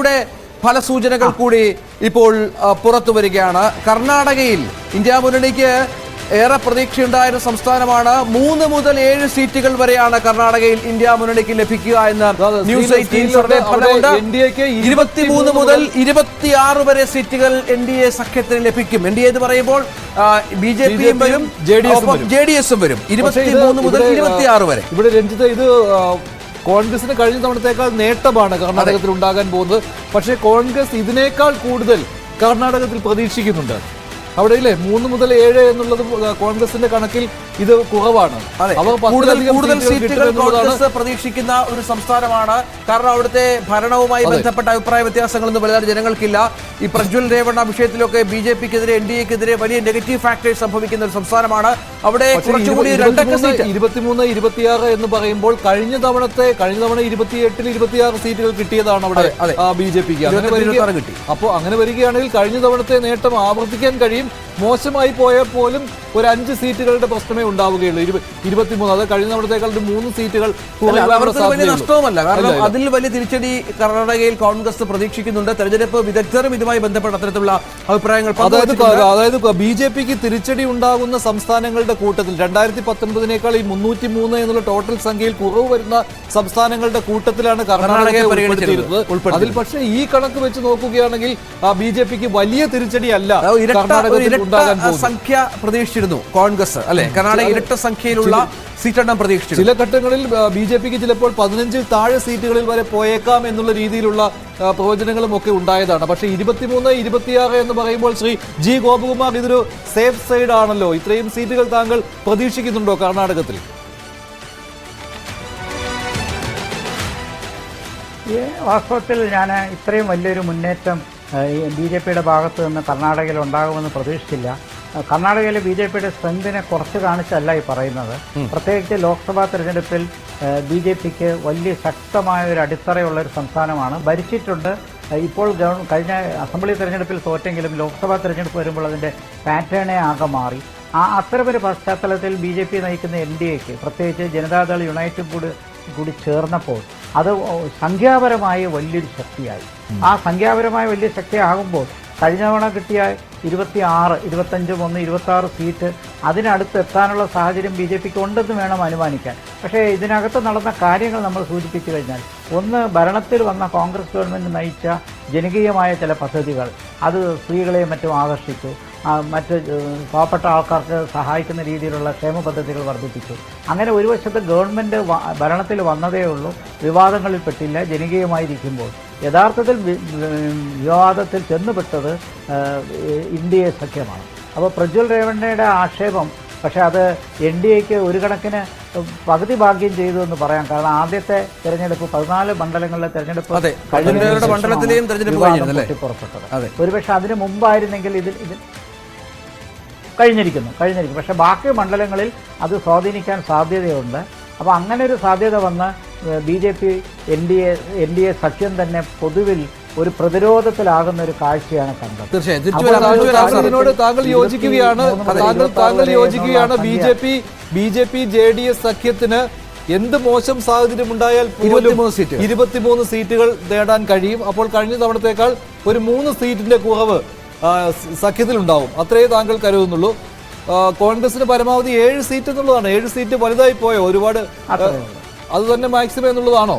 കർണാടകയുടെ ഫലസൂചനകൾ കൂടി ഇപ്പോൾ പുറത്തു വരികയാണ്. കർണാടകയിൽ ഇന്ത്യ മുന്നണിക്ക് ഏറെ പ്രതീക്ഷയുണ്ടായിരുന്ന സംസ്ഥാനമാണ്. മൂന്ന് മുതൽ ഏഴ് സീറ്റുകൾ വരെയാണ് കർണാടകയിൽ ഇന്ത്യ മുന്നണിക്ക് ലഭിക്കുക എന്ന് ന്യൂസ് എയ്റ്റീൻ സർവേ ഫലമുണ്ട് ഇരുപത്തിമൂന്ന് മുതൽ ഇരുപത്തിയാറ് വരെ സീറ്റുകൾ എൻ ഡി എ സഖ്യത്തിന് ലഭിക്കും. എൻ ഡി എ എന്ന് പറയുമ്പോൾ ബി ജെ പിയും വരും. ജെ ഡി എസും വരും. ഇരുപത്തിമൂന്ന് മുതൽ ഇരുപത്തിയാറ് വരെ. ഇവിടെ രഞ്ജിത്ത് ഇത് കോൺഗ്രസിന് കഴിഞ്ഞ തവണത്തേക്കാൾ നേട്ടമാണ് കർണാടകത്തിൽ ഉണ്ടാകാൻ പോകുന്നത്. പക്ഷേ കോൺഗ്രസ് ഇതിനേക്കാൾ കൂടുതൽ കർണാടകത്തിൽ പ്രതീക്ഷിക്കുന്നുണ്ട്. അവിടെ ഇല്ലേ മൂന്ന് മുതൽ ഏഴ് എന്നുള്ളത് കോൺഗ്രസിന്റെ കണക്കിൽ ഇത് കുറവാണ്. കൂടുതൽ സീറ്റുകൾ കോൺഗ്രസ് പ്രതീക്ഷിക്കുന്ന ഒരു സംസ്ഥാനമാണ്. കാരണം അവിടുത്തെ ഭരണവുമായി ബന്ധപ്പെട്ട അഭിപ്രായ വ്യത്യാസങ്ങളൊന്നും വലുതായി ജനങ്ങൾക്കില്ല. ഈ പ്രജ്വൽ രേവണ്ണ വിഷയത്തിലൊക്കെ ബി ജെ പിക്കെതിരെ എൻ ഡി എക്കെതിരെ വലിയ നെഗറ്റീവ് ഫാക്ടേഴ്സ് സംഭവിക്കുന്ന ഒരു സംസ്ഥാനമാണ്. അവിടെ കുറച്ചുകൂടി സീറ്റ്. ഇരുപത്തിമൂന്ന് ഇരുപത്തിയാറ് എന്ന് പറയുമ്പോൾ കഴിഞ്ഞ തവണത്തെ കഴിഞ്ഞ തവണ ഇരുപത്തിയെട്ടിൽ ഇരുപത്തിയാറ് സീറ്റുകൾ കിട്ടിയതാണ് അവിടെ. ബി ജെ പിക്ക്. അങ്ങനെ കിട്ടി. അപ്പോൾ അങ്ങനെ വരികയാണെങ്കിൽ കഴിഞ്ഞ തവണത്തെ നേട്ടം ആവർത്തിക്കാൻ കഴിയും. മോശമായി പോയാൽ പോലും ഒരു അഞ്ച് സീറ്റുകളുടെ പ്രശ്നമേ ഉണ്ടാവുകയുള്ളൂ. ഇരുപ- ഇരുപത്തിമൂന്ന് അത് കഴിഞ്ഞ തവണത്തേക്കാൾ മൂന്ന് സീറ്റുകൾ. നഷ്ടവുമല്ല. കാരണം. അതിൽ വലിയ തിരിച്ചടി കർണാടകയിൽ കോൺഗ്രസ് പ്രതീക്ഷിക്കുന്നുണ്ട്. തെരഞ്ഞെടുപ്പ് വിദഗ്ധരും ഇതുമായി ബന്ധപ്പെട്ട അത്തരത്തിലുള്ള അഭിപ്രായങ്ങൾ അതായത് അതായത് ബി ജെ പിക്ക് തിരിച്ചടി ഉണ്ടാകുന്ന സംസ്ഥാനങ്ങളുടെ കൂട്ടത്തിൽ രണ്ടായിരത്തി പത്തൊൻപതിനേക്കാൾ ഈ മുന്നൂറ്റി മൂന്ന് എന്നുള്ള ടോട്ടൽ സംഖ്യയിൽ കുറവ് വരുന്ന സംസ്ഥാനങ്ങളുടെ കൂട്ടത്തിലാണ് കർണാടകയെ ഉൾപ്പെടുത്തിയിരുന്നത്. അതിൽ പക്ഷേ ഈ കണക്ക് വെച്ച് നോക്കുകയാണെങ്കിൽ ബി ജെ പിക്ക് വലിയ തിരിച്ചടി അല്ല അതായത് ഇരട്ട സംഖ്യ പ്രതീക്ഷിച്ചിരുന്നു കോൺഗ്രസ് അല്ലെ? കർണാടക ഇരട്ട സംഖ്യയിലുള്ള സീറ്റെണ്ണം പ്രതീക്ഷിച്ചു ചില ഘട്ടങ്ങളിൽ ബി ജെ പിക്ക് ചിലപ്പോൾ പതിനഞ്ചിൽ താഴെ സീറ്റുകളിൽ വരെ പോയേക്കാം എന്നുള്ള രീതിയിലുള്ള പ്രവചനങ്ങളും ഒക്കെ ഉണ്ടായതാണ്. പക്ഷേ ഇരുപത്തിമൂന്ന് ഇരുപത്തിയാറ് എന്ന് പറയുമ്പോൾ ശ്രീ ജി ഗോപകുമാർ ഇതൊരു സേഫ് സൈഡ് ആണല്ലോ. ഇത്രയും സീറ്റുകൾ താങ്കൾ പ്രതീക്ഷിക്കുന്നുണ്ടോ കർണാടകത്തിൽ? വാസ്തവത്തിൽ ഞാൻ ഇത്രയും വലിയൊരു മുന്നേറ്റം ബി ജെ പിയുടെ ഭാഗത്ത് നിന്ന് കർണാടകയിൽ ഉണ്ടാകുമെന്ന് പ്രതീക്ഷിച്ചില്ല. കർണാടകയിലെ ബി ജെ പിയുടെ സ്ട്രെങ്തിനെ കുറച്ച് കാണിച്ചല്ല ഈ പറയുന്നത്. പ്രത്യേകിച്ച് ലോക്സഭാ തെരഞ്ഞെടുപ്പിൽ ബി ജെ പിക്ക് വലിയ ശക്തമായ ഒരു അടിത്തറയുള്ള ഒരു സംസ്ഥാനമാണ്. ഭരിച്ചിട്ടുണ്ട്. ഇപ്പോൾ ഗവൺ കഴിഞ്ഞ അസംബ്ലി തെരഞ്ഞെടുപ്പിൽ തോറ്റെങ്കിലും ലോക്സഭാ തെരഞ്ഞെടുപ്പ് വരുമ്പോൾ അതിന്റെ പാറ്റേണെ ആകെ മാറി. ആ അത്തരമൊരു പശ്ചാത്തലത്തിൽ ബി ജെ പി നയിക്കുന്ന എൻ ഡി എക്ക് പ്രത്യേകിച്ച് ജനതാദൾ യുണൈറ്റഡ് കൂടി കൂടി ചേർന്നപ്പോൾ അത് സംഖ്യാപരമായ വലിയൊരു ശക്തിയായി. ആ സംഖ്യാപരമായ വലിയ ശക്തിയാകുമ്പോൾ കഴിഞ്ഞ തവണ കിട്ടിയ ഇരുപത്തി ആറ് ഇരുപത്തഞ്ച് ഒന്ന് ഇരുപത്തി ആറ് സീറ്റ് അതിനടുത്ത് എത്താനുള്ള സാഹചര്യം ബി ജെ പിക്ക് ഉണ്ടെന്ന് വേണം അനുമാനിക്കാൻ. പക്ഷേ ഇതിനകത്ത് നടന്ന കാര്യങ്ങൾ നമ്മൾ സൂചിപ്പിച്ചു കഴിഞ്ഞാൽ ഒന്ന് ഭരണത്തിൽ വന്ന കോൺഗ്രസ് ഗവൺമെന്റ് നയിച്ച ജനകീയമായ ചില പദ്ധതികൾ. അത് സ്ത്രീകളെയും മറ്റും ആകർഷിച്ചു. മറ്റ് പാവപ്പെട്ട ആൾക്കാർക്ക് സഹായിക്കുന്ന രീതിയിലുള്ള ക്ഷേമ പദ്ധതികൾ വർദ്ധിപ്പിച്ചു. അങ്ങനെ ഒരു വശത്ത് ഗവൺമെന്റ് ഭരണത്തിൽ വന്നതേ ഉള്ളൂ വിവാദങ്ങളിൽ പെട്ടില്ല ജനകീയമായിരിക്കുമ്പോൾ. യഥാർത്ഥത്തിൽ വിവാദത്തിൽ ചെന്നുപെട്ടത് ഇന്ത്യയെ സഖ്യമാണ്. അപ്പോൾ പ്രജ്വൽ രേവണ്ണയുടെ ആക്ഷേപം പക്ഷേ അത് എൻ ഡി എക്ക് ഒരു കണക്കിന് പകുതി ഭാഗ്യം ചെയ്തു എന്ന് പറയാം. കാരണം ആദ്യത്തെ തെരഞ്ഞെടുപ്പ് പതിനാല് മണ്ഡലങ്ങളിലെ തെരഞ്ഞെടുപ്പ്? പൊട്ടിപ്പുറപ്പെട്ടത്. അതെ. ഒരുപക്ഷെ അതിന് മുമ്പായിരുന്നെങ്കിൽ ഇതിൽ ഇതിൽ കഴിഞ്ഞിരിക്കുന്നു കഴിഞ്ഞിരിക്കുന്നു. പക്ഷേ ബാക്കി മണ്ഡലങ്ങളിൽ അത് സ്വാധീനിക്കാൻ സാധ്യതയുണ്ട്. അപ്പോൾ അങ്ങനെ ഒരു സാധ്യത വന്ന് B J P N D A N D A സഖ്യം തന്നെ പൊതുവിൽ ഒരു പ്രതിരോധത്തിലാകുന്ന ഒരു കാഴ്ചയാണ് കണ്ടത്. തീർച്ചയായും. താങ്കൾ യോജിക്കുകയാണ്. താങ്കൾ താങ്കൾ യോജിക്കുകയാണ് B J P B J P J D S സഖ്യത്തിന് എന്ത് മോശം സാഹചര്യം ഉണ്ടായാൽ പോലും 23 സീറ്റ്. ഇരുപത്തിമൂന്ന് സീറ്റുകൾ നേടാൻ കഴിയും. അപ്പോൾ കഴിഞ്ഞ തവണത്തേക്കാൾ ഒരു മൂന്ന് സീറ്റിന്റെ കുറവ് സഖ്യത്തിലുണ്ടാവും. അത്രയേ താങ്കൾ കരുതുന്നുള്ളൂ. കോൺഗ്രസിന് പരമാവധി ഏഴ് സീറ്റ് എന്നുള്ളതാണ്. ഏഴ് സീറ്റ് വലുതായി പോയോ ഒരുപാട് അത് തന്നെ മാക്സിമം എന്നുള്ളതാണോ?